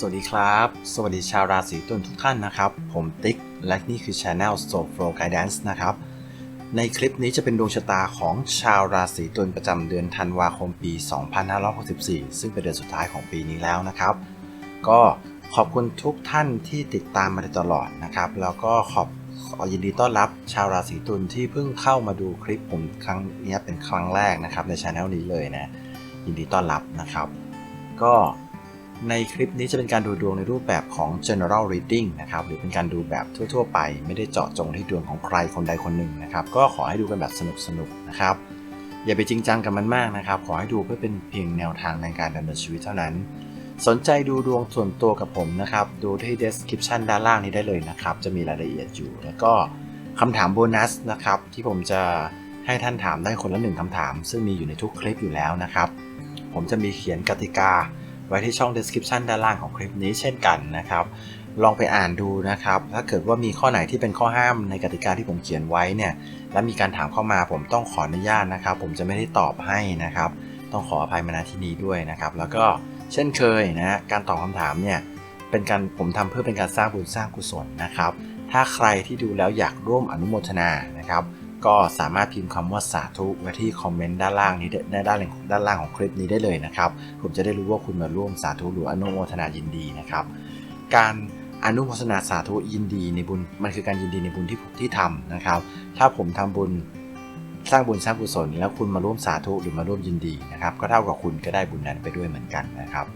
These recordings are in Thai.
สวัสดีครับ สวัสดีชาวราศีตุลทุกท่านนะครับ ผมติ๊ก และนี่คือ Channel s o Flow Guidance นะครับ ในคลิปนี้จะเป็นดวงชะตาของชาวราศีตุลประจำเดือนธันวาคมปี 2564 ซึ่งเป็นเดือนสุดท้ายของปีนี้แล้วนะครับ ก็ขอบคุณทุกท่านที่ติดตามมาตลอดนะครับ แล้วก็ขอบขอยินดีต้อนรับชาวราศีตุลที่เพิ่งเข้ามาดูคลิปผมครั้งนี้เป็นครั้งแรกนะครับในช anel นี้เลยนะ ยินดีต้อนรับนะครับ ก็ ในคลิปนี้จะเป็นการดูดวงในรูปแบบของ general reading นะครับ หรือเป็นการดูแบบทั่ว ๆ ไป ไม่ได้เจาะจงที่ดวงของใครคนใดคนหนึ่งนะครับ ก็ขอให้ดูกันแบบสนุกๆนะครับ อย่าไปจริงจังกับมันมากนะครับ ขอให้ดูเพื่อเป็นเพียงแนวทางในการดำเนินชีวิตเท่านั้น สนใจดูดวงส่วนตัวกับผมนะครับ ดูที่ description ด้านล่างนี้ได้เลยนะครับ จะมีรายละเอียดอยู่ แล้วก็คำถามโบนัสนะครับ ที่ผมจะให้ท่านถามได้คนละหนึ่งคำถาม ซึ่งมีอยู่ในทุกคลิปอยู่แล้วนะครับ ผมจะมีเขียนกติกา ไว้ที่ช่อง description ด้านล่างของคลิปนี้เช่นกันนะครับ ลองไปอ่านดูนะครับ ถ้าเกิดว่ามีข้อไหนที่เป็นข้อห้ามในกติกาที่ผมเขียนไว้เนี่ย และมีการถามเข้ามาผมต้องขออนุญาตนะครับ ผมจะไม่ได้ตอบให้นะครับ ต้องขออภัยมาณที่นี้ด้วยนะครับ แล้วก็เช่นเคยนะ การตอบคำถามเนี่ยเป็นการผมทำเพื่อเป็นการสร้างบุญสร้างกุศลนะครับ ถ้าใครที่ดูแล้วอยากร่วมอนุโมทนานะครับ ก็สามารถพิมพ์คำว่าสาธุไว้ที่คอมเมนต์ด้านล่างนี้ได้ด้านล่งด้านล่างของคลิปนี้ได้เลยนะครับ ผมจะได้รู้ว่าคุณมาร่วมสาธุหรืออนุโมทนายินดีนะครับ การอนุโมทนาสาธุยินดีในบุญมันคือการยินดีในบุญที่ที่ทำนะครับ ถ้าผมทำบุญสร้างบุญสร้างกุศลแล้วคุณมาร่วมสาธุหรือมาร่วมยินดีนะครับ ก็เท่ากับคุณก็ได้บุญนั้นไปด้วยเหมือนกันนะครับ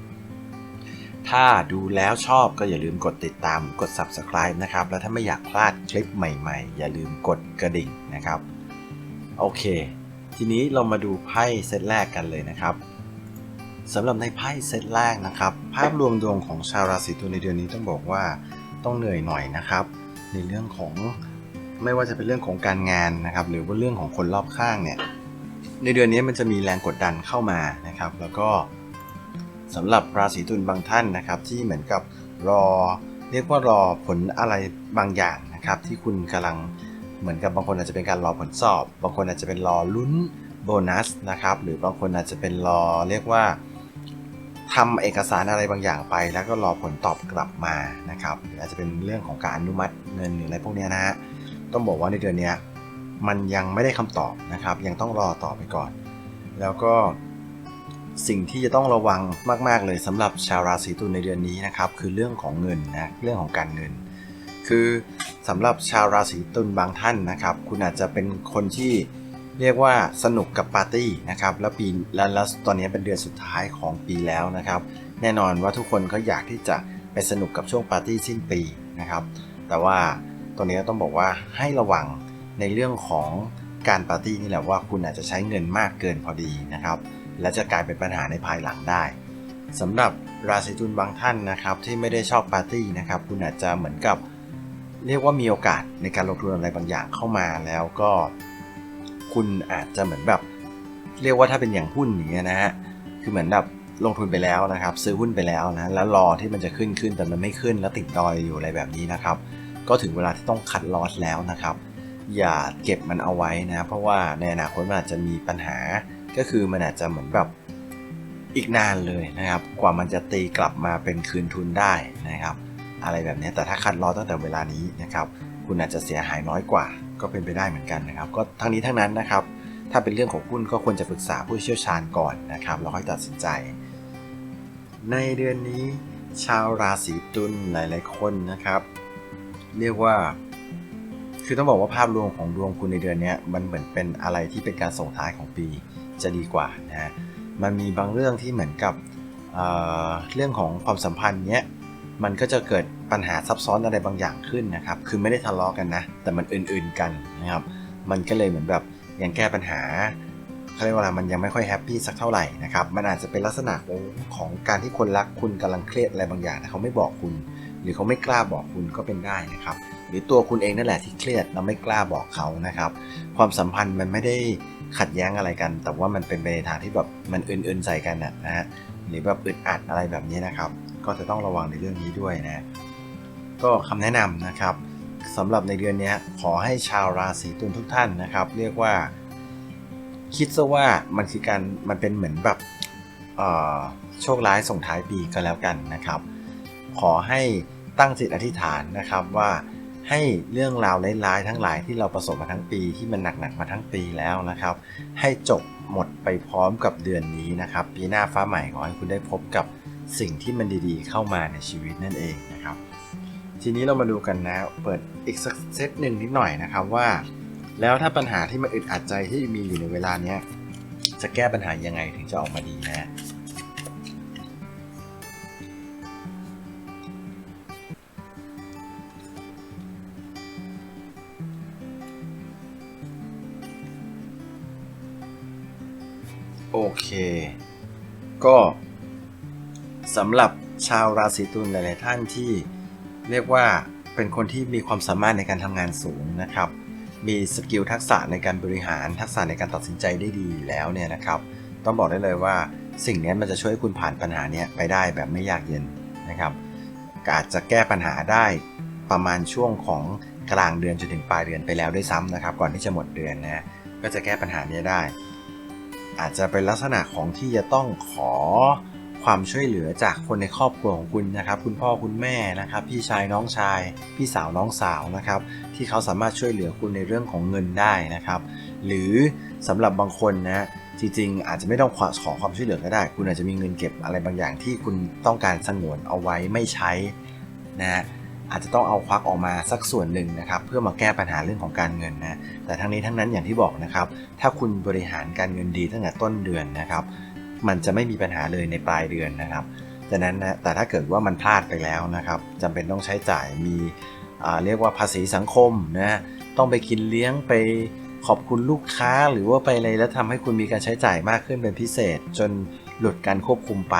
ถ้าดูแล้วชอบก็อย่าลืมกดติดตามกด subscribe นะครับ แล้วถ้าไม่อยากพลาดคลิปใหม่ๆ อย่าลืมกดกระดิ่งนะครับ โอเค ทีนี้เรามาดูไพ่เซตแรกกันเลยนะครับสำหรับในไพ่เซตแรกนะครับ ภาพรวมดวงของชาวราศีตุลในเดือนนี้ต้องบอกว่าต้องเหนื่อยหน่อยนะครับ ในเรื่องของไม่ว่าจะเป็นเรื่องของการงานนะครับ หรือว่าเรื่องของคนรอบข้างเนี่ยในเดือนนี้มันจะมีแรงกดดันเข้ามานะครับ แล้วก็ สำหรับราศีตุลบางท่านนะครับ ที่เหมือนกับรอ เรียกว่ารอผลอะไรบางอย่างนะครับ ที่คุณกำลังเหมือนกับบางคนอาจจะเป็นการรอผลสอบ บางคนอาจจะเป็นรอลุ้นโบนัสนะครับ หรือบางคนอาจจะเป็นรอเรียกว่าทำเอกสารอะไรบางอย่างไป แล้วก็รอผลตอบกลับมานะครับหรืออาจจะเป็นเรื่องของการอนุมัติเงินหรืออะไรพวกนี้นะฮะต้องบอกว่าในเดือนนี้มันยังไม่ได้คำตอบนะครับ ยังต้องรอต่อไปก่อน แล้วก็ สิ่งที่จะต้องระวังมาก ๆ เลยสำหรับชาวราศีตุลในเดือนนี้นะครับคือเรื่องของเงินนะเรื่องของการเงิน คือสำหรับชาวราศีตุลบางท่านนะครับ คุณอาจจะเป็นคนที่เรียกว่าสนุกกับปาร์ตี้นะครับแล้วปีแล้วแล้วตอนนี้เป็นเดือนสุดท้ายของปีแล้วนะครับ แน่นอนว่าทุกคนก็อยากที่จะไปสนุกกับช่วงปาร์ตี้สิ้นปีนะครับ แต่ว่าตัวนี้ต้องบอกว่าให้ระวังในเรื่องของการปาร์ตี้นี่แหละว่าคุณอาจจะใช้เงินมากเกินพอดีนะครับ และจะกลายเป็นปัญหาในภายหลังได้สำหรับราศีตุลบางท่านนะครับที่ไม่ได้ชอบปาร์ตี้นะครับคุณอาจจะเหมือนกับเรียกว่ามีโอกาสในการลงทุนอะไรบางอย่างเข้ามาแล้วก็ คุณอาจจะเหมือนแบบ เรียกว่าถ้าเป็นอย่างหุ้นอย่างเงี้ยนะฮะคือเหมือนแบบลงทุนไปแล้วนะครับ ซื้อหุ้นไปแล้วนะแล้วรอที่มันจะขึ้นขึ้นแต่มันไม่ขึ้นแล้วติดดอยอยู่อะไรแบบนี้นะครับ ก็ถึงเวลาที่ต้องคัดลอสแล้วนะครับ อย่าเก็บมันเอาไว้นะ เพราะว่าในอนาคตมันอาจจะมีปัญหา ก็คือมันอาจจะเหมือนแบบอีกนานเลยนะครับ กว่ามันจะตีกลับมาเป็นคืนทุนได้นะครับ อะไรแบบนี้แต่ถ้าคัดลอตั้งแต่เวลานี้นะครับ คุณอาจจะเสียหายน้อยกว่า ก็เป็นไปได้เหมือนกันนะครับ ก็ทั้งนี้ทั้งนั้นนะครับ ถ้าเป็นเรื่องของหุ้นก็ควรจะปรึกษาผู้เชี่ยวชาญก่อนนะครับแล้วค่อยตัดสินใจ ในเดือนนี้ ชาวราศีตุลหลาย ๆ คนนะครับ เรียกว่าคือต้องบอกว่าภาพรวมของดวงคุณในเดือนนี้มันเหมือนเป็นอะไรที่เป็นการส่งท้ายของปี จะดีกว่านะฮะมันมีบางเรื่องที่เหมือนกับเเรื่องของความสัมพันธ์เนี้ยมันก็จะเกิดปัญหาซับซ้อนอะไรบางอย่างขึ้นนะครับ คือไม่ได้ทะเลาะกันนะ แต่มันอื่นๆกันนะครับ มันก็เลยเหมือนแบบยังแก้ปัญหาเขาเรียกว่าอะไรมันยังไม่ค่อยแฮปปี้สักเท่าไหร่นะครับ มันอาจจะเป็นลักษณะของของการที่คนรักคุณกำลังเครียดอะไรบางอย่างแต่เขาไม่บอกคุณ หรือเขาไม่กล้าบอกคุณก็เป็นได้นะครับ หรือตัวคุณเองนั่นแหละที่เครียดแล้วไม่กล้าบอกเขานะครับ ความสัมพันธ์มันไม่ได้ ขัดแย้งอะไรกัน แต่ว่ามันเป็นไปในทางที่แบบมันอื่นๆใส่กันนะฮะหรือแบบอึดอัดอะไรแบบนี้นะครับ ก็จะต้องระวังในเรื่องนี้ด้วยนะก็คำแนะนำนะครับสำหรับในเดือนนี้ขอให้ชาวราศีตุลทุกท่านนะครับ เรียกว่า คิดซะว่ามันคือการมันเป็นเหมือนแบบโชคร้ายส่งท้ายปีก็แล้วกันนะครับ ขอให้ตั้งจิตอธิษฐานนะครับว่า ให้เรื่องราวร้ายๆทั้งหลายที่เราประสบมาทั้งปีที่มันหนักๆมาทั้งปีแล้วนะครับ ให้จบหมดไปพร้อมกับเดือนนี้นะครับ ปีหน้าฟ้าใหม่ขอให้คุณได้พบกับสิ่งที่มันดีๆ เข้ามาในชีวิตนั่นเองนะครับ ทีนี้เรามาดูกันนะ เปิดอีกสักเซตหนึ่งนิดหน่อยนะครับว่า แล้วถ้าปัญหาที่มันอึดอัดใจที่มีอยู่ในเวลาเนี้ยจะแก้ปัญหายังไงถึงจะออกมาดีนะ โอเค ก็สำหรับชาวราศีตุลหลาย ๆ ท่านที่เรียกว่าเป็นคนที่มีความสามารถในการทำงานสูงนะครับ มีสกิลทักษะในการบริหารทักษะในการตัดสินใจได้ดีอยู่แล้วเนี่ยนะครับ ต้องบอกได้เลยว่าสิ่งนี้มันจะช่วยคุณผ่านปัญหาเนี้ยไปได้แบบไม่ยากเย็นนะครับก็อาจจะแก้ปัญหาได้ประมาณช่วงของกลางเดือนจนถึงปลายเดือนไปแล้วด้วยซ้ำนะครับ ก่อนที่จะหมดเดือนนะก็จะแก้ปัญหานี้ได้ อาจจะเป็นลักษณะของที่จะต้องขอความช่วยเหลือจากคนในครอบครัวของคุณนะครับ คุณพ่อคุณแม่นะครับ พี่ชายน้องชาย พี่สาวน้องสาวนะครับ ที่เขาสามารถช่วยเหลือคุณในเรื่องของเงินได้นะครับ หรือสำหรับบางคนนะจริงๆ อาจจะไม่ต้องขอขอความช่วยเหลือก็ได้ คุณอาจจะมีเงินเก็บอะไรบางอย่างที่คุณต้องการสงวนเอาไว้ไม่ใช้นะฮะ อาจจะต้องเอาควักออกมาสักส่วนหนึ่งนะครับเพื่อมาแก้ปัญหาเรื่องของการเงินนะแต่ทั้งนี้ทั้งนั้นอย่างที่บอกนะครับถ้าคุณบริหารการเงินดีตั้งแต่ต้นเดือนนะครับมันจะไม่มีปัญหาเลยในปลายเดือนนะครับดังนั้นนะแต่ถ้าเกิดว่ามันพลาดไปแล้วนะครับจำเป็นต้องใช้จ่ายมีเรียกว่าภาษีสังคมนะต้องไปกินเลี้ยงไปขอบคุณลูกค้าหรือว่าไปอะไรแล้วทำให้คุณมีการใช้จ่ายมากขึ้นเป็นพิเศษ จนหลุดการควบคุมไป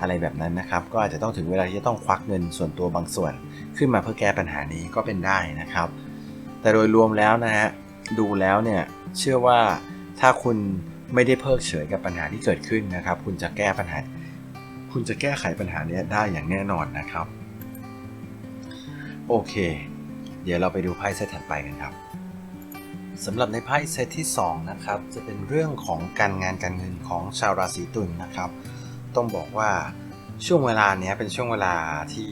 อะไรแบบนั้นนะครับ ก็อาจจะต้องถึงเวลาที่จะต้องควักเงินส่วนตัวบางส่วน ขึ้นมาเพื่อแก้ปัญหานี้ก็เป็นได้นะครับ แต่โดยรวมแล้วนะฮะดูแล้วเนี่ยเชื่อว่าถ้าคุณไม่ได้เพิกเฉยกับปัญหาที่เกิดขึ้นนะครับ คุณจะแก้ปัญหา คุณจะแก้ไขปัญหานี้ได้อย่างแน่นอนนะครับ โอเค เดี๋ยวเราไปดูไพ่เซตถัดไปกันครับสำหรับในไพ่เซตที่ 2 นะครับ จะเป็นเรื่องของการงานการเงินของชาวราศีตุลนะครับ ต้องบอกว่าช่วงเวลาเนี้ยเป็นช่วงเวลาที่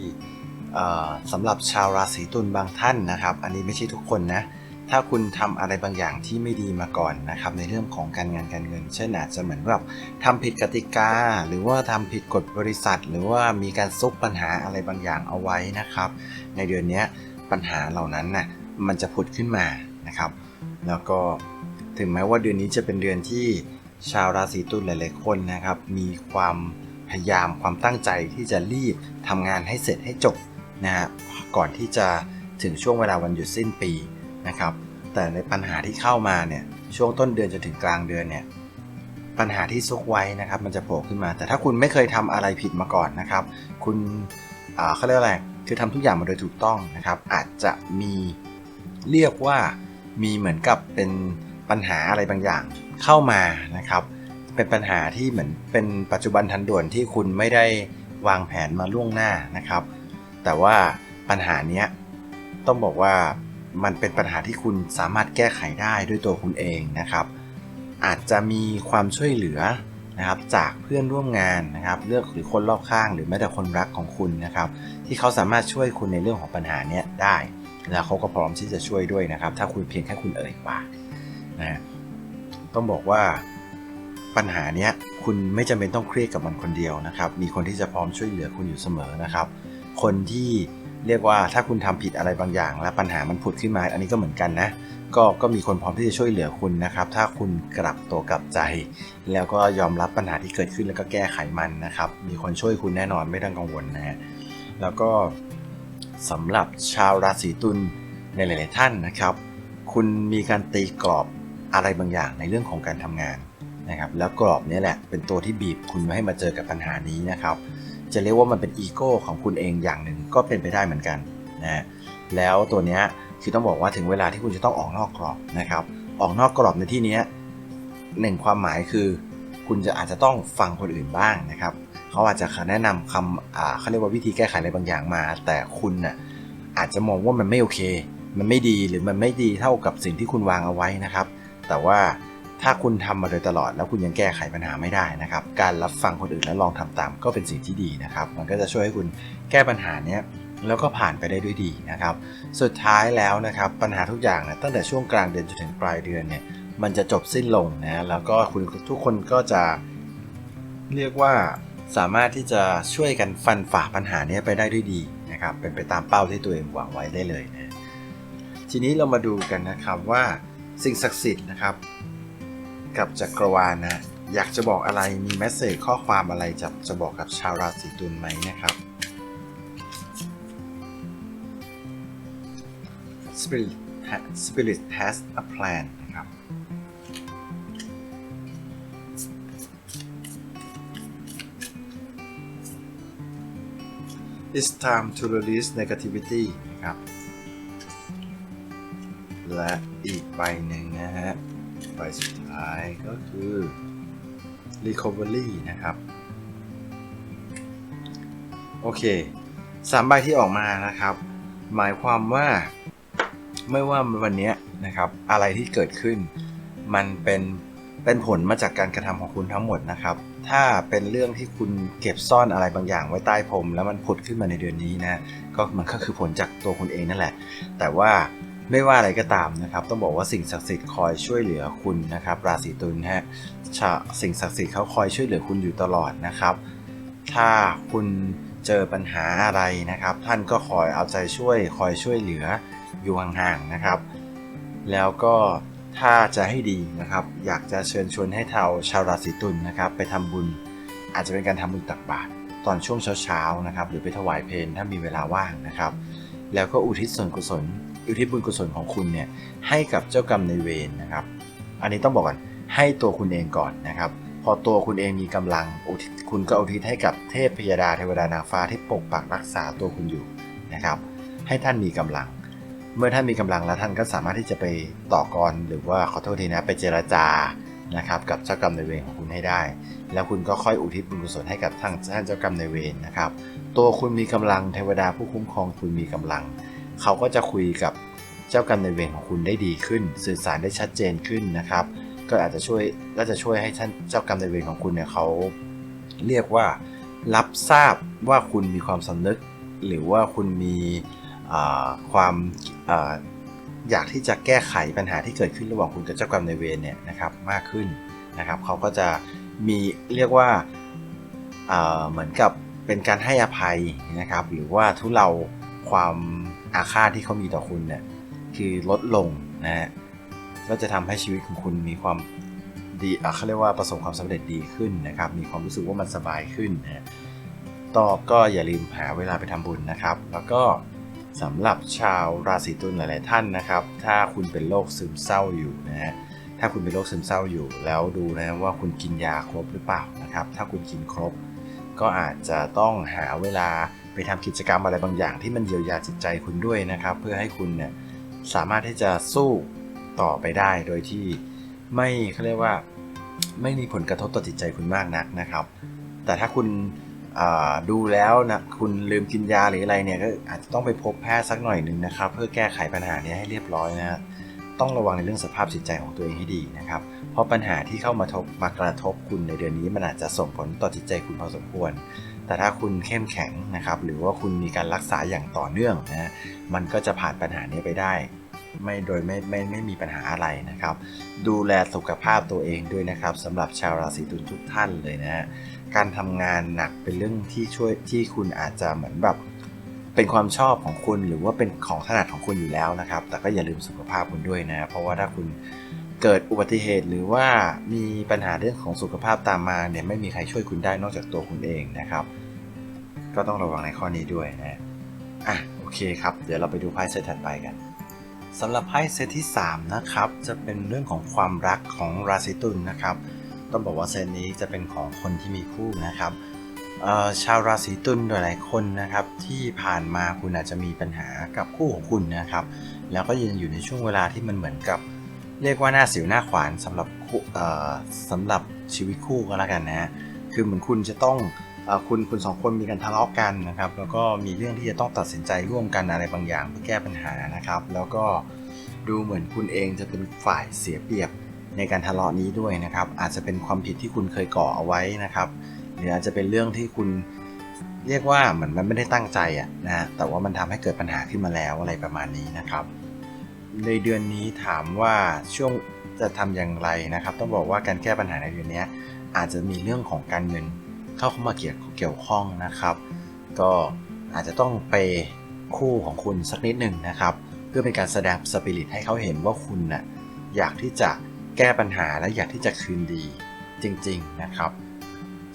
สำหรับชาวราศีตุลบางท่านนะครับ อันนี้ไม่ใช่ทุกคนนะถ้าคุณทำอะไรบางอย่างที่ไม่ดีมาก่อนนะครับในเรื่องของการงานการเงิน เช่นอาจจะเหมือนแบบทำผิดกติกา หรือว่าทำผิดกฎบริษัท หรือว่ามีการซุกปัญหาอะไรบางอย่างเอาไว้นะครับ ในเดือนนี้ปัญหาเหล่านั้นน่ะมันจะผุดขึ้นมานะครับ แล้วก็ถึงแม้ว่าเดือนนี้จะเป็นเดือนที่ชาวราศีตุลหลาย ๆ คนนะครับ มีความพยายามความตั้งใจที่จะรีบทำงานให้เสร็จให้จบ นะฮะก่อนที่จะถึงช่วงเวลาวันหยุดสิ้นปีนะครับแต่ในปัญหาที่เข้ามาเนี่ยช่วงต้นเดือนจนถึงกลางเดือนเนี่ยปัญหาที่ซุกไว้นะครับมันจะโผล่ขึ้นมา แต่ถ้าคุณไม่เคยทำอะไรผิดมาก่อนนะครับ คุณอ่าเขาเรียกอะไรคือทำทุกอย่างมาโดยถูกต้องนะครับ อาจจะมีเรียกว่ามีเหมือนกับเป็นปัญหาอะไรบางอย่างเข้ามานะครับเป็นปัญหาที่เหมือนเป็นปัจจุบันทันด่วนที่คุณไม่ได้วางแผนมาล่วงหน้านะครับ แต่ว่าปัญหาเนี้ยต้องบอกว่ามันเป็นปัญหาที่คุณสามารถแก้ไขได้ด้วยตัวคุณเองนะครับ อาจจะมีความช่วยเหลือนะครับจากเพื่อนร่วมงานนะครับ เลือกหรือคนรอบข้างหรือแม้แต่คนรักของคุณนะครับ ที่เขาสามารถช่วยคุณในเรื่องของปัญหาเนี้ยได้ แล้วเขาก็พร้อมที่จะช่วยด้วยนะครับ ถ้าคุณเพียงแค่คุณเอ่ยปากนะต้องบอกว่าปัญหาเนี้ยคุณไม่จำเป็นต้องเครียดกับมันคนเดียวนะครับ มีคนที่จะพร้อมช่วยเหลือคุณอยู่เสมอนะครับ คนที่เรียกว่าถ้าคุณทำผิดอะไรบางอย่าง แล้วปัญหามันผุดขึ้นมา อันนี้ก็เหมือนกันนะ ก็ก็มีคนพร้อมที่จะช่วยเหลือคุณนะครับ ถ้าคุณกลับตัวกลับใจ แล้วก็ยอมรับปัญหาที่เกิดขึ้นแล้วก็แก้ไขมันนะครับ มีคนช่วยคุณแน่นอนไม่ต้องกังวลนะฮะแล้วก็สำหรับชาวราศีตุลในหลาย ๆ ท่านนะครับ คุณมีการตีกรอบอะไรบางอย่างในเรื่องของการทำงานนะครับ แล้วกรอบนี้แหละเป็นตัวที่บีบคุณมาให้มาเจอกับปัญหานี้นะครับ จะเรียกว่ามันเป็นอีโก้ของคุณเองอย่างหนึ่งก็เป็นไปได้เหมือนกันนะแล้วตัวเนี้ยคือต้องบอกว่าถึงเวลาที่คุณจะต้องออกนอกกรอบนะครับ ออกนอกกรอบในที่นี้หนึ่งความหมายคือ คุณจะอาจจะต้องฟังคนอื่นบ้างนะครับเขาอาจจะแนะนำคำอ่าเขาเรียกว่าวิธีแก้ไขอะไรบางอย่างมา แต่คุณน่ะอาจจะมองว่ามันไม่โอเค มันไม่ดีหรือมันไม่ดีเท่ากับสิ่งที่คุณวางเอาไว้นะครับ แต่ว่า ถ้าคุณทำมาโดยตลอดแล้วคุณยังแก้ไขปัญหาไม่ได้นะครับ การรับฟังคนอื่นแล้วลองทำตามก็เป็นสิ่งที่ดีนะครับ มันก็จะช่วยให้คุณแก้ปัญหาเนี้ยแล้วก็ผ่านไปได้ด้วยดีนะครับ สุดท้ายแล้วนะครับปัญหาทุกอย่างนะตั้งแต่ช่วงกลางเดือนจนถึงปลายเดือนเนี่ยมันจะจบสิ้นลงนะแล้วก็คุณทุกคนก็จะเรียกว่าสามารถที่จะช่วยกันฟันฝ่าปัญหานี้ไปได้ด้วยดีนะครับ เป็นไปตามเป้าที่ตัวเองหวังไว้ได้เลยนะทีนี้เรามาดูกันนะครับว่าสิ่งศักดิ์สิทธิ์นะครับ กับจักรวาลนะ อยากจะบอกอะไรมีแมสเซจข้อความอะไรจะจะบอกกับชาวราศีตุลไหมนะครับ Spirit Spirit has a plan นะครับ It's time to release negativity นะครับ และอีกใบหนึ่งนะฮะใบสุด ท้ายก็คือ recovery นะครับ โอเคสามใบที่ออกมานะครับ หมายความว่าไม่ว่าวันนี้นะครับ อะไรที่เกิดขึ้น มันเป็นเป็นผลมาจากการกระทำของคุณทั้งหมดนะครับ ถ้าเป็นเรื่องที่คุณเก็บซ่อนอะไรบางอย่างไว้ใต้พรมแล้วมันผุดขึ้นมาในเดือนนี้นะ ก็มันก็คือผลจากตัวคุณเองนั่นแหละ แต่ว่า ไม่ว่าอะไรก็ตามนะครับ ต้องบอกว่าสิ่งศักดิ์สิทธิ์คอยช่วยเหลือคุณนะครับ ราศีตุลฮะชะสิ่งศักดิ์สิทธิ์เขาคอยช่วยเหลือคุณอยู่ตลอดนะครับ ถ้าคุณเจอปัญหาอะไรนะครับ ท่านก็คอยเอาใจช่วย คอยช่วยเหลืออยู่ห่างๆนะครับ แล้วก็ถ้าจะให้ดีนะครับ อยากจะเชิญชวนให้เทาชาวราศีตุลนะครับ ไปทำบุญ อาจจะเป็นการทำบุญตักบาตรตอนช่วงเช้าๆนะครับ หรือไปถวายเพลถ้ามีเวลาว่างนะครับ แล้วก็อุทิศส่วนกุศล อุทิศบุญกุศลของคุณเนี่ยให้กับเจ้ากรรมในเวรนะครับ อันนี้ต้องบอกก่อนให้ตัวคุณเองก่อนนะครับ พอตัวคุณเองมีกำลังอุทิศคุณก็อุทิศให้กับเทพพยดาเทวดานางฟ้าที่ปกปักรักษาตัวคุณอยู่นะครับ ให้ท่านมีกำลัง เมื่อท่านมีกำลังแล้วท่านก็สามารถที่จะไปต่อกรหรือว่าขอโทษทีนะไปเจรจานะครับกับเจ้ากรรมในเวรของคุณให้ได้ แล้วคุณก็ค่อยอุทิศบุญกุศลให้กับท่านเจ้ากรรมในเวรนะครับ ตัวคุณมีกำลังเทวดาผู้คุ้มครองคุณมีกำลัง เขาก็จะคุยกับเจ้ากรรมนายเวรของคุณได้ดีขึ้น สื่อสารได้ชัดเจนขึ้นนะครับ ก็อาจจะช่วยก็จะช่วยให้ท่านเจ้ากรรมนายเวรของคุณเนี่ยเขาเรียกว่ารับทราบว่าคุณมีความสำนึก หรือว่าคุณมีความออยากที่จะแก้ไขปัญหาที่เกิดขึ้นระหว่างคุณกับเจ้ากรรมนายเวรเนี่ยนะครับมากขึ้นนะครับเขาก็จะมีเรียกว่าเหมือนกับเป็นการให้อภัยนะครับ หรือว่าทุเลาความ อาฆาตที่เขามีต่อคุณเนี่ยคือลดลงนะฮะก็จะทำให้ชีวิตของคุณมีความดีเขาเรียกว่าประสบความสำเร็จดีขึ้นนะครับ มีความรู้สึกว่ามันสบายขึ้นนะต่อก็อย่าลืมหาเวลาไปทำบุญนะครับ แล้วก็สำหรับชาวราศีตุลหลาย ๆ ท่านนะครับ ถ้าคุณเป็นโรคซึมเศร้าอยู่นะฮะถ้าคุณเป็นโรคซึมเศร้าอยู่ แล้วดูนะว่าคุณกินยาครบหรือเปล่านะครับ ถ้าคุณกินครบ ก็อาจจะต้องหาเวลา ทำกิจกรรมอะไรบางอย่างที่มันเยียวยาจิตใจคุณด้วยนะครับ เพื่อให้คุณเนี่ยสามารถที่จะสู้ต่อไปได้โดยที่ไม่เขาเรียกว่าไม่มีผลกระทบต่อจิตใจคุณมากนักนะครับ แต่ถ้าคุณดูแล้วนะคุณลืมกินยาหรืออะไรเนี่ยก็อาจจะต้องไปพบแพทย์สักหน่อยหนึ่งนะครับ เพื่อแก้ไขปัญหานี้ให้เรียบร้อยนะฮะต้องระวังในเรื่องสภาพจิตใจของตัวเองให้ดีนะครับ ราะปัญหาที่เข้ามาทบมากระทบคุณในเดือนนี้มันอาจจะส่งผลต่อจิตใจคุณพอสมควร แต่ถ้าคุณเข้มแข็งนะครับ หรือว่าคุณมีการรักษาอย่างต่อเนื่องนะฮะมันก็จะผ่านปัญหานี้ไปได้ไม่โดยไม่ไม่ไม่มีปัญหาอะไรนะครับ ดูแลสุขภาพตัวเองด้วยนะครับสำหรับชาวราศีตุลทุกท่านเลยนะฮะการทำงานหนักเป็นเรื่องที่ช่วยที่คุณอาจจะเหมือนแบบเป็นความชอบของคุณหรือว่าเป็นของถนัดของคุณอยู่แล้วนะครับ แต่ก็อย่าลืมสุขภาพคุณด้วยนะ เพราะว่าถ้าคุณ เกิดอุบัติเหตุหรือว่ามีปัญหาเรื่องของสุขภาพตามมาเนี่ยไม่มีใครช่วยคุณได้นอกจากตัวคุณเองนะครับ ก็ต้องระวังในข้อนี้ด้วยนะอะโอเคครับ เดี๋ยวเราไปดูไพ่เซตถัดไปกันสำหรับไพ่เซตที่ 3 นะครับ จะเป็นเรื่องของความรักของราศีตุลนะครับ ต้องบอกว่าเซตนี้จะเป็นของคนที่มีคู่นะครับชาวราศีตุลหลายๆคนนะครับ ที่ผ่านมาคุณอาจจะมีปัญหากับคู่ของคุณนะครับ แล้วก็ยังอยู่ในช่วงเวลาที่มันเหมือนกับ เรียกว่าหน้าสิวหน้าขวานสำหรับคู่เอ่อสำหรับชีวิตคู่ก็แล้วกันนะฮะคือเหมือนคุณจะต้องอคุณคุณสองคนมีการทะเลาะกันนะครับ แล้วก็มีเรื่องที่จะต้องตัดสินใจร่วมกันอะไรบางอย่างเพื่อแก้ปัญหานะครับ แล้วก็ดูเหมือนคุณเองจะเป็นฝ่ายเสียเปรียบในการทะเลาะนี้ด้วยนะครับ อาจจะเป็นความผิดที่คุณเคยก่อเอาไว้นะครับ หรืออาจจะเป็นเรื่องที่คุณเรียกว่าเหมือนมันไม่ได้ตั้งใจอะนะฮะแต่ว่ามันทำให้เกิดปัญหาขึ้นมาแล้วอะไรประมาณนี้นะครับ ในเดือนนี้ถามว่าช่วงจะทำอย่างไรนะครับ ต้องบอกว่าการแก้ปัญหาในเดือนนี้อาจจะมีเรื่องของการเงินเข้าเข้ามาเกี่ยวเกี่ยวข้องนะครับ ก็อาจจะต้องไปคู่ของคุณสักนิดหนึ่งนะครับ เพื่อเป็นการแสดงสปิริตให้เขาเห็นว่าคุณน่ะอยากที่จะแก้ปัญหาและอยากที่จะคืนดีจริง ๆนะครับ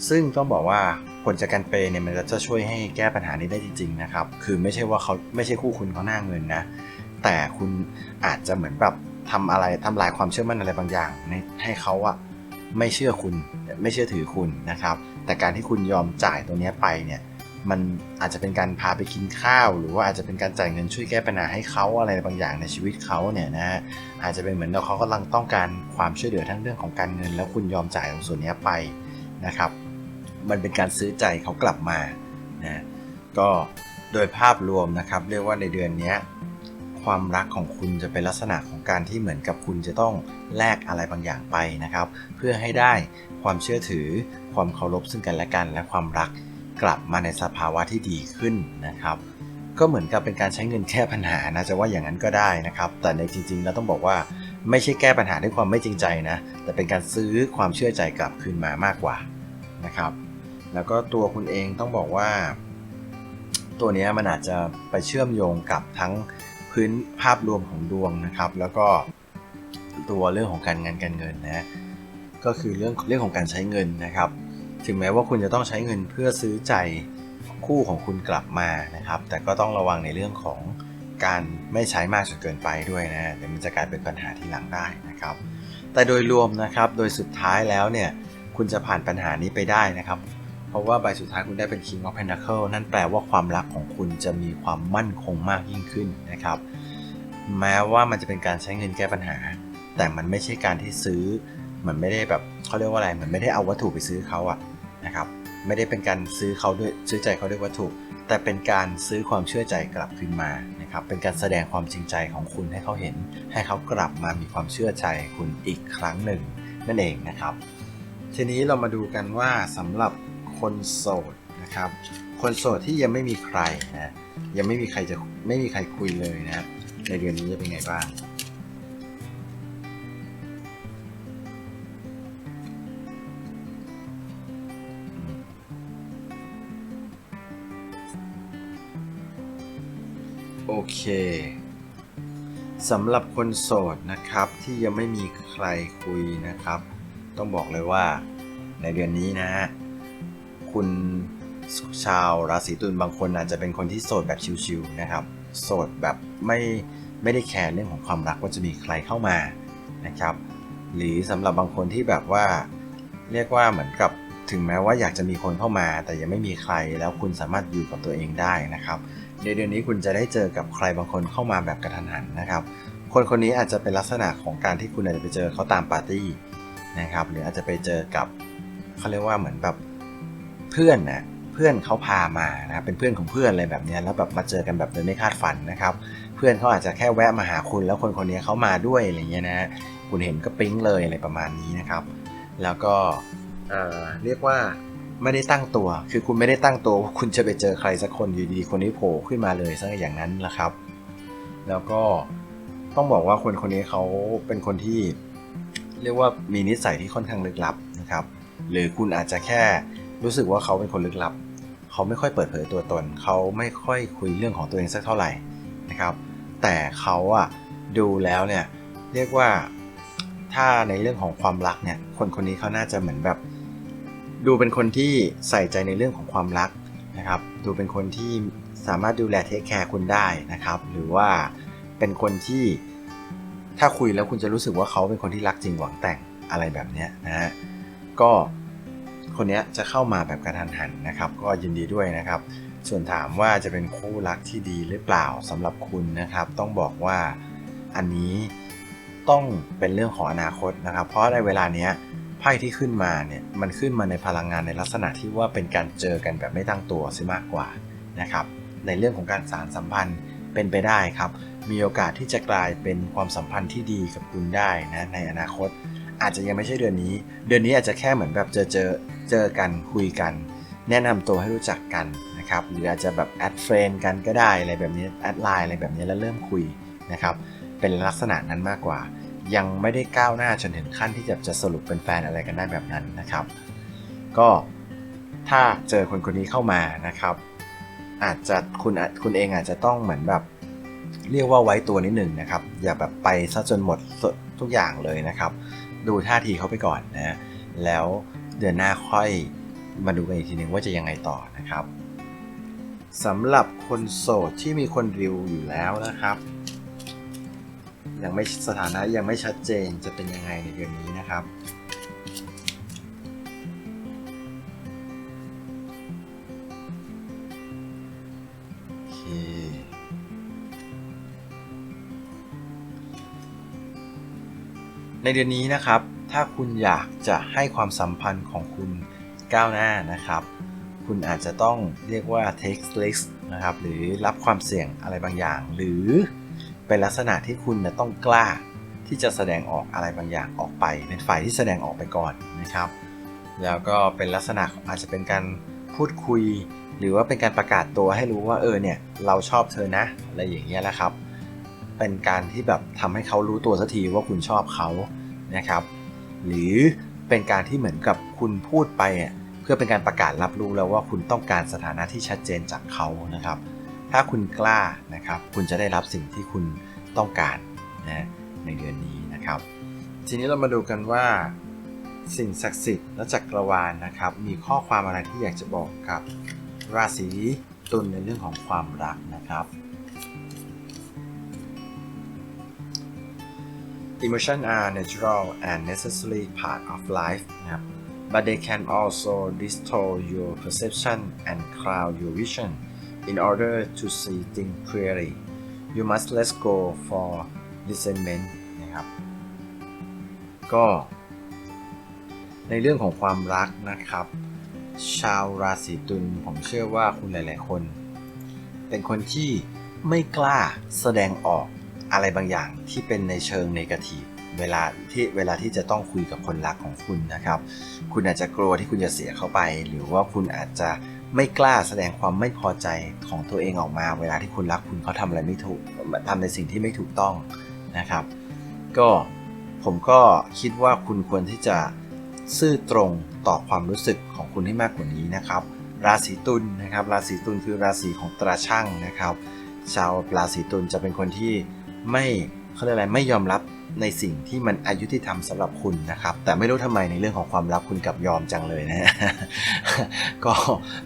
ซึ่งต้องบอกว่าผลจากการเปย์เนี่ยมันจะช่วยให้แก้ปัญหานี้ได้จริง ๆ นะครับ คือไม่ใช่ว่าเขาไม่ใช่คู่คุณเขาหน้าเงินนะ แต่คุณอาจจะเหมือนแบบทำอะไรทำลายความเชื่อมั่นอะไรบางอย่างในให้เขาอะไม่เชื่อคุณไม่เชื่อถือคุณนะครับ แต่การที่คุณยอมจ่ายตัวนี้ไปเนี่ยมันอาจจะเป็นการพาไปกินข้าว หรือว่าอาจจะเป็นการจ่ายเงินช่วยแก้ปัญหาให้เขาอะไรบางอย่างในชีวิตเขาเนี่ยนะฮะอาจจะเป็นเหมือนเราเขากำลังต้องการความช่วยเหลือทั้งเรื่องของการเงิน แล้วคุณยอมจ่ายตรงส่วนนี้ไปนะครับ มันเป็นการซื้อใจเขากลับมานะก็โดยภาพรวมนะครับ เรียกว่าในเดือนเนี้ย ความรักของคุณจะเป็นลักษณะของการที่เหมือนกับคุณจะต้องแลกอะไรบางอย่างไปนะครับ เพื่อให้ได้ความเชื่อถือ ความเคารพซึ่งกันและกัน และความรักกลับมาในสภาวะที่ดีขึ้นนะครับ ก็เหมือนกับเป็นการใช้เงินแก้ปัญหานะจะว่าอย่างนั้นก็ได้นะครับ แต่ในจริงๆแล้วต้องบอกว่าไม่ใช่แก้ปัญหาด้วยความไม่จริงใจนะ แต่เป็นการซื้อความเชื่อใจกลับคืนมามากกว่านะครับ แล้วก็ตัวคุณเองต้องบอกว่า ตัวนี้มันอาจจะไปเชื่อมโยงกับทั้ง พื้นภาพรวมของดวงนะครับ แล้วก็ตัวเรื่องของการงานการเงินนะก็คือเรื่องเรื่องของการใช้เงินนะครับ ถึงแม้ว่าคุณจะต้องใช้เงินเพื่อซื้อใจคู่ของคุณกลับมานะครับ แต่ก็ต้องระวังในเรื่องของการไม่ใช้มากจนเกินไปด้วยนะเดี๋ยวมันจะกลายเป็นปัญหาที่หลังได้นะครับ แต่โดยรวมนะครับโดยสุดท้ายแล้วเนี่ยคุณจะผ่านปัญหานี้ไปได้นะครับ ราะว่าใบสุดท้ายคุณได้เป็น King of Pentacle นั่นแปลว่าความรักของคุณจะมีความมั่นคงมากยิ่งขึ้นนะครับ แม้ว่ามันจะเป็นการใช้เงินแก้ปัญหา แต่มันไม่ใช่การที่ซื้อเหมือนไม่ได้แบบเขาเรียกว่าอะไรเหมือนไม่ได้เอาวัตถุไปซื้อเขาอะนะครับ ไม่ได้เป็นการซื้อเขาด้วยซื้อใจเขาด้วยวัตถุ แต่เป็นการซื้อความเชื่อใจกลับคืนมานะครับ เป็นการแสดงความจริงใจของคุณให้เขาเห็น ให้เขากลับมามีความเชื่อใจคุณอีกครั้งหนึ่งนั่นเองนะครับ ทีนี้เรามาดูกันว่าสำหรับ คนโสดนะครับ คนโสดที่ยังไม่มีใครนะยังไม่มีใครจะไม่มีใครคุยเลยนะ ในเดือนนี้จะเป็นไงบ้างโอเคสำหรับคนโสดนะครับที่ยังไม่มีใครคุยนะครับ ต้องบอกเลยว่าในเดือนนี้นะฮะ คุณชาวราศีตุลบางคนอาจจะเป็นคนที่โสดแบบชิวๆนะครับ โสดแบบไม่ไม่ได้แคร์เรื่องของความรักว่าจะมีใครเข้ามานะครับ หรือสำหรับบางคนที่แบบว่า เรียกว่าเหมือนกับถึงแม้ว่าอยากจะมีคนเข้ามา แต่ยังไม่มีใครแล้วคุณสามารถอยู่กับตัวเองได้นะครับในเดือนนี้คุณจะได้เจอกับใครบางคนเข้ามาแบบกระทันหันนะครับ คนคนนี้อาจจะเป็นลักษณะของการที่คุณอาจจะไปเจอเขาตามปาร์ตี้นะครับ หรืออาจจะไปเจอกับเขาเรียกว่าเหมือนแบบ เพื่อนนะเพื่อนเขาพามานะเป็นเพื่อนของเพื่อนอะไรแบบนี้แล้วแบบมาเจอกันแบบโดยไม่คาดฝันนะครับ เพื่อนเขาอาจจะแค่แวะมาหาคุณ แล้วคนคนนี้เขามาด้วยอะไรเงี้ยนะคุณเห็นก็ปิ๊งเลยอะไรประมาณนี้นะครับ แล้วก็เเรียกว่าไม่ได้ตั้งตัว คือคุณไม่ได้ตั้งตัวว่าคุณจะไปเจอใครสักคนอยู่ดีคนนี้โผล่ขึ้นมาเลยซะอย่างนั้นแหละครับ แล้วก็ต้องบอกว่าคนคนนี้เขาเป็นคนที่ เรียกว่ามีนิสัยที่ค่อนข้างลึกลับนะครับ หรือคุณอาจจะแค่ รู้สึกว่าเขาเป็นคนลึกลับ เขาไม่ค่อยเปิดเผยตัวตน เขาไม่ค่อยคุยเรื่องของตัวเองสักเท่าไหร่นะครับ แต่เขาอะดูแล้วเนี่ยเรียกว่าถ้าในเรื่องของความรักเนี่ยคนคนนี้เขาน่าจะเหมือนแบบ ดูเป็นคนที่ใส่ใจในเรื่องของความรักนะครับ ดูเป็นคนที่สามารถดูแลเทคแคร์คุณได้นะครับ หรือว่าเป็นคนที่ถ้าคุยแล้วคุณจะรู้สึกว่าเขาเป็นคนที่รักจริงหวังแต่งอะไรแบบนี้นะฮะก็ คนนี้จะเข้ามาแบบกระทันหันนะครับ ก็ยินดีด้วยนะครับ ส่วนถามว่าจะเป็นคู่รักที่ดีหรือเปล่าสำหรับคุณนะครับ ต้องบอกว่าอันนี้ต้องเป็นเรื่องของอนาคตนะครับ เพราะในเวลาเนี้ยไพ่ที่ขึ้นมาเนี่ยมันขึ้นมาในพลังงานในลักษณะที่ว่าเป็นการเจอกันแบบไม่ตั้งตัวซะมากกว่านะครับ ในเรื่องของการสารสัมพันธ์เป็นไปได้ครับ มีโอกาสที่จะกลายเป็นความสัมพันธ์ที่ดีกับคุณได้นะในอนาคต อาจจะยังไม่ใช่เดือนนี้ เดือนนี้อาจจะแค่เหมือนแบบเจอเจอเจอกันคุยกัน แนะนำตัวให้รู้จักกันนะครับหรืออาจจะแบบแอดเฟรนกันก็ได้อะไรแบบนี้แอดไลน์อะไรแบบนี้แล้วเริ่มคุยนะครับเป็นลักษณะนั้นมากกว่า ยังไม่ได้ก้าวหน้าจนถึงขั้นที่จะจะสรุปเป็นแฟนอะไรกันได้แบบนั้นนะครับ ก็ถ้าเจอคนคนนี้เข้ามานะครับ อาจจะคุณคุณเองอาจจะต้องเหมือนแบบเรียกว่าไว้ตัวนิดหนึ่งนะครับ อย่าแบบไปซะจนหมดทุกอย่างเลยนะครับ ดูท่าทีเขาไปก่อนนะ แล้วเดือนหน้าค่อยมาดูกันอีกทีหนึ่งว่าจะยังไงต่อนะครับสำหรับคนโสดที่มีคนริวอยู่แล้วนะครับ ยังไม่สถานะยังไม่ชัดเจนจะเป็นยังไงในเดือนนี้นะครับ ในเดือนนี้นะครับ ถ้าคุณอยากจะให้ความสัมพันธ์ของคุณก้าวหน้านะครับ คุณอาจจะต้องเรียกว่า take risk นะครับ หรือรับความเสี่ยงอะไรบางอย่าง หรือเป็นลักษณะที่คุณนะต้องกล้าที่จะแสดงออกอะไรบางอย่างออกไป เป็นฝ่ายที่แสดงออกไปก่อนนะครับ แล้วก็เป็นลักษณะอาจจะเป็นการพูดคุย หรือว่าเป็นการประกาศตัวให้รู้ว่าเออเนี่ยเราชอบเธอนะอะไรอย่างเงี้ยแหละครับ เป็นการที่แบบทำให้เขารู้ตัวสักทีว่าคุณชอบเขา นะครับ หรือเป็นการที่เหมือนกับคุณพูดไปเพื่อเป็นการประกาศรับรู้แล้วว่าคุณต้องการสถานะที่ชัดเจนจากเขานะครับ ถ้าคุณกล้านะครับ คุณจะได้รับสิ่งที่คุณต้องการนะในเดือนนี้นะครับ ทีนี้เรามาดูกันว่า สิ่งศักดิ์สิทธิ์และจักรวาลนะครับ มีข้อความอะไรที่อยากจะบอกกับราศีตุลในเรื่องของความรักนะครับ Emotions are natural and necessary part of life นะครับ but they can also distort your perception and cloud your vision in order to see things clearly you must let go for resentment นะครับ ก็ ในเรื่องของความรักนะครับ ชาวราศีตุลผมเชื่อว่าคุณหลาย ๆ คน เป็นคนที่ไม่กล้าแสดงออก อะไรบางอย่างที่เป็นในเชิงเนกาทีฟเวลาที่เวลาที่จะต้องคุยกับคนรักของคุณนะครับ คุณอาจจะกลัวที่คุณจะเสียเขาไป หรือว่าคุณอาจจะไม่กล้าแสดงความไม่พอใจของตัวเองออกมา เวลาที่คุณรักคุณเขาทำอะไรไม่ถูกทำในสิ่งที่ไม่ถูกต้องนะครับ ก็ผมก็คิดว่าคุณควรที่จะซื่อตรงต่อความรู้สึกของคุณให้มากกว่านี้นะครับ ราศีตุลนะครับ ราศีตุลคือราศีของตราช่างนะครับ ชาวราศีตุลจะเป็นคนที่ ไม่เขาเรียกอะไรไม่ยอมรับในสิ่งที่มันอายุที่ทำสำหรับคุณนะครับ แต่ไม่รู้ทำไมในเรื่องของความรักคุณกลับยอมจังเลยนะฮะก็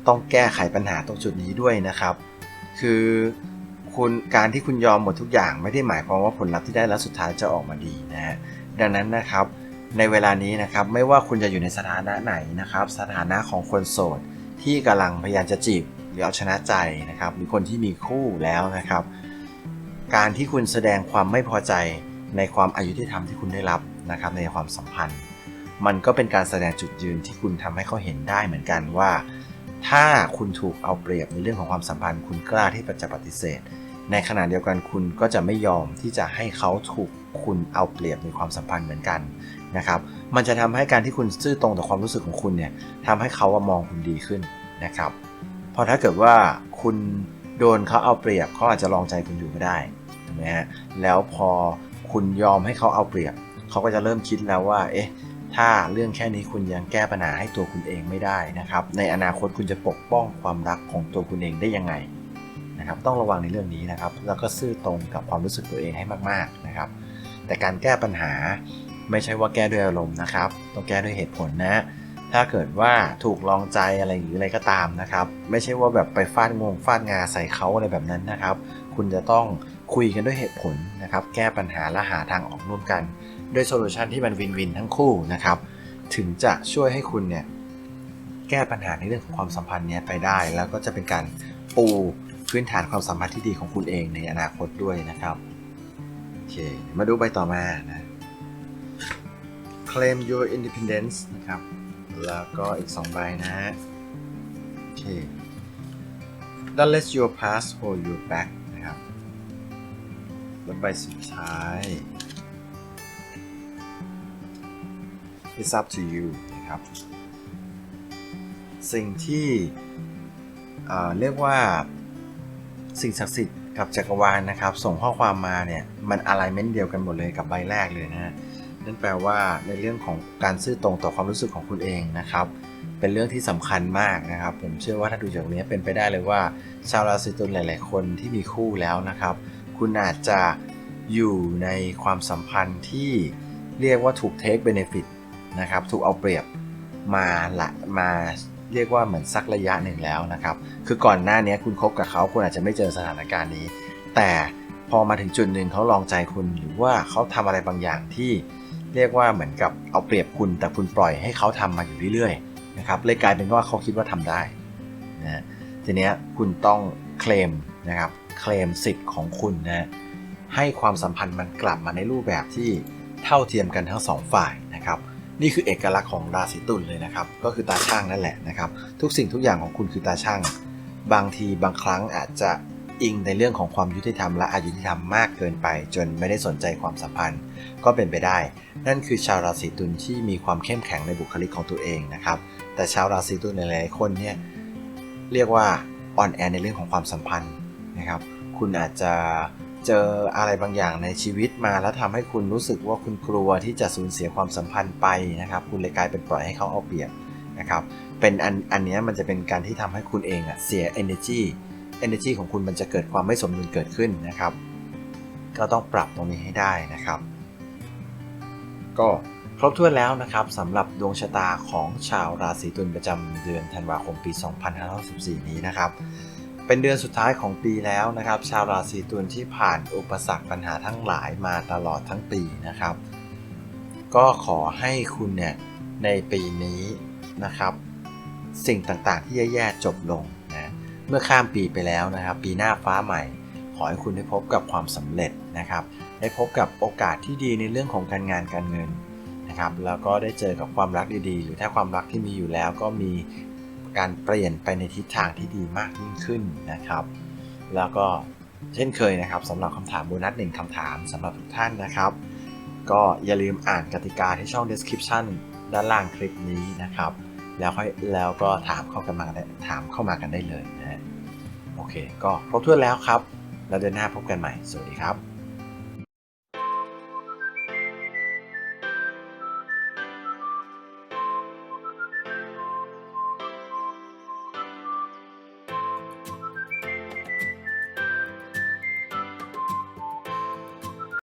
ต้องแก้ไขปัญหาตรงจุดนี้ด้วยนะครับ คือคุณการที่คุณยอมหมดทุกอย่างไม่ได้หมายความว่าผลลัพธ์ที่ได้แล้วสุดท้ายจะออกมาดีนะฮะดังนั้นนะครับ ในเวลานี้นะครับไม่ว่าคุณจะอยู่ในสถานะไหนนะครับ สถานะของคนโสดที่กำลังพยายามจะจีบหรือเอาชนะใจนะครับ หรือคนที่มีคู่แล้วนะครับ การที่คุณแสดงความไม่พอใจในความอายุที่ทำที่คุณได้รับนะครับในความสัมพันธ์ มันก็เป็นการแสดงจุดยืนที่คุณทำให้เขาเห็นได้เหมือนกันว่า ถ้าคุณถูกเอาเปรียบในเรื่องของความสัมพันธ์ คุณกล้าที่จะปฏิเสธ ในขณะเดียวกันคุณก็จะไม่ยอมที่จะให้เขาถูกคุณเอาเปรียบในความสัมพันธ์เหมือนกันนะครับมันจะทำให้การที่คุณซื่อตรงต่อความรู้สึกของคุณเนี่ยทำให้เขามองคุณดีขึ้นนะครับเพราะถ้าเกิดว่าคุณโดนเขาเอาเปรียบเขาอาจจะลองใจคุณอยู่ก็ได้ ถูกไหมฮะแล้วพอคุณยอมให้เขาเอาเปรียบ เขาก็จะเริ่มคิดแล้วว่า เอ๊ะ ถ้าเรื่องแค่นี้คุณยังแก้ปัญหาให้ตัวคุณเองไม่ได้นะครับ ในอนาคตคุณจะปกป้องความรักของตัวคุณเองได้ยังไงนะครับ ต้องระวังในเรื่องนี้นะครับ แล้วก็ซื่อตรงกับความรู้สึกตัวเองให้มากๆนะครับ แต่การแก้ปัญหาไม่ใช่ว่าแก้ด้วยอารมณ์นะครับ ต้องแก้ด้วยเหตุผลนะ ถ้าเกิดว่าถูกลองใจอะไรหรืออะไรก็ตามนะครับ ไม่ใช่ว่าแบบไปฟาดงงฟาดงาใส่เขาอะไรแบบนั้นนะครับ คุณจะต้อง คุยกันด้วยเหตุผลนะครับ แก้ปัญหาและหาทางออกร่วมกัน ด้วยโซลูชันที่มันวินวินทั้งคู่นะครับ ถึงจะช่วยให้คุณเนี่ยแก้ปัญหาในเรื่องของความสัมพันธ์เนี้ยไปได้ แล้วก็จะเป็นการปูพื้นฐานความสัมพันธ์ที่ดีของคุณเองในอนาคตด้วยนะครับโอเคมาดูใบต่อมานะ claim your independence นะครับ แล้วก็อีก 2 ใบนะฮะ โอเค don't let your past hold you back แล้วใบสุดท้าย it's up to you นะครับ สิ่งที่เเรียกว่าสิ่งศักดิ์สิทธิ์กับจักรวาลนะครับ ส่งข้อความมาเนี่ย มันอะไรเม้นเดียวกันหมดเลยกับใบแรกเลยนะฮะนั่นแปลว่าในเรื่องของการซื่อตรงต่อความรู้สึกของคุณเองนะครับ เป็นเรื่องที่สำคัญมากนะครับ ผมเชื่อว่าถ้าดูจากนี้เป็นไปได้เลยว่า ชาวราศีตุลหลาย ๆ คนที่มีคู่แล้วนะครับ คุณอาจจะอยู่ในความสัมพันธ์ที่เรียกว่าถูกเทคเบเนฟิตนะครับ ถูกเอาเปรียบมาละมาเรียกว่าเหมือนสักระยะหนึ่งแล้วนะครับ คือก่อนหน้านี้คุณคบกับเขาคุณอาจจะไม่เจอสถานการณ์นี้ แต่พอมาถึงจุดหนึ่งเขาลองใจคุณหรือว่าเขาทำอะไรบางอย่างที่เรียกว่าเหมือนกับเอาเปรียบคุณ แต่คุณปล่อยให้เขาทำมาอยู่เรื่อยๆนะครับเลยกลายเป็นว่าเขาคิดว่าทำได้นะทีเนี้ยคุณต้องเคลมนะครับ เคลมสิทธิ์ของคุณนะให้ความสัมพันธ์มันกลับมาในรูปแบบที่เท่าเทียมกันทั้งสองฝ่ายนะครับนี่คือเอกลักษณ์ของราศีตุลเลยนะครับ ก็คือตาช่างนั่นแหละนะครับ ทุกสิ่งทุกอย่างของคุณคือตาช่าง บางทีบางครั้งอาจจะอิงในเรื่องของความยุติธรรมและอายุติธรรมมากเกินไป จนไม่ได้สนใจความสัมพันธ์ ก็เป็นไปได้ นั่นคือชาวราศีตุลที่มีความเข้มแข็งในบุคลิกของตัวเองนะครับ แต่ชาวราศีตุลหลายๆคนเนี่ยเรียกว่าอ่อนแอในเรื่องของความสัมพันธ์ นะครับ คุณอาจจะเจออะไรบางอย่างในชีวิตมาแล้วทำให้คุณรู้สึกว่าคุณกลัวที่จะสูญเสียความสัมพันธ์ไปนะครับ คุณเลยกลายเป็นปล่อยให้เขาเอาเปรียบนะครับ เป็นอันอันนี้มันจะเป็นการที่ทำให้คุณเองอะเสีย energy energy ของคุณมันจะเกิดความไม่สมดุลเกิดขึ้นนะครับ ก็ต้องปรับตรงนี้ให้ได้นะครับ ก็ครบถ้วนแล้วนะครับสำหรับดวงชะตาของชาวราศีตุลประจำเดือนธันวาคมปี 2564 นี้นะครับ เป็นเดือนสุดท้ายของปีแล้วนะครับ ชาวราศีตุลที่ผ่านอุปสรรคปัญหาทั้งหลายมาตลอดทั้งปีนะครับ ก็ขอให้คุณเนี่ยในปีนี้นะครับ สิ่งต่างๆที่แย่ๆจบลงนะเมื่อข้ามปีไปแล้วนะครับ ปีหน้าฟ้าใหม่ ขอให้คุณได้พบกับความสำเร็จนะครับ ได้พบกับโอกาสที่ดีในเรื่องของการงานการเงินนะครับแล้วก็ได้เจอกับความรักดีๆ หรือถ้าความรักที่มีอยู่แล้วก็มี การเปลี่ยนไปในทิศทางที่ดีมากยิ่งขึ้นนะครับ แล้วก็เช่นเคยนะครับสำหรับคำถามโบนัสหนึ่งคำถามสำหรับทุกท่านนะครับ ก็อย่าลืมอ่านกติกาที่ช่อง description ด้านล่างคลิปนี้นะครับ แล้วค่อยแล้วก็ถามเข้ากันมาได้ถามเข้ามากันได้เลยนะฮะโอเค ก็ครบถ้วนแล้วครับ แล้วเดือนหน้าพบกันใหม่ สวัสดีครับ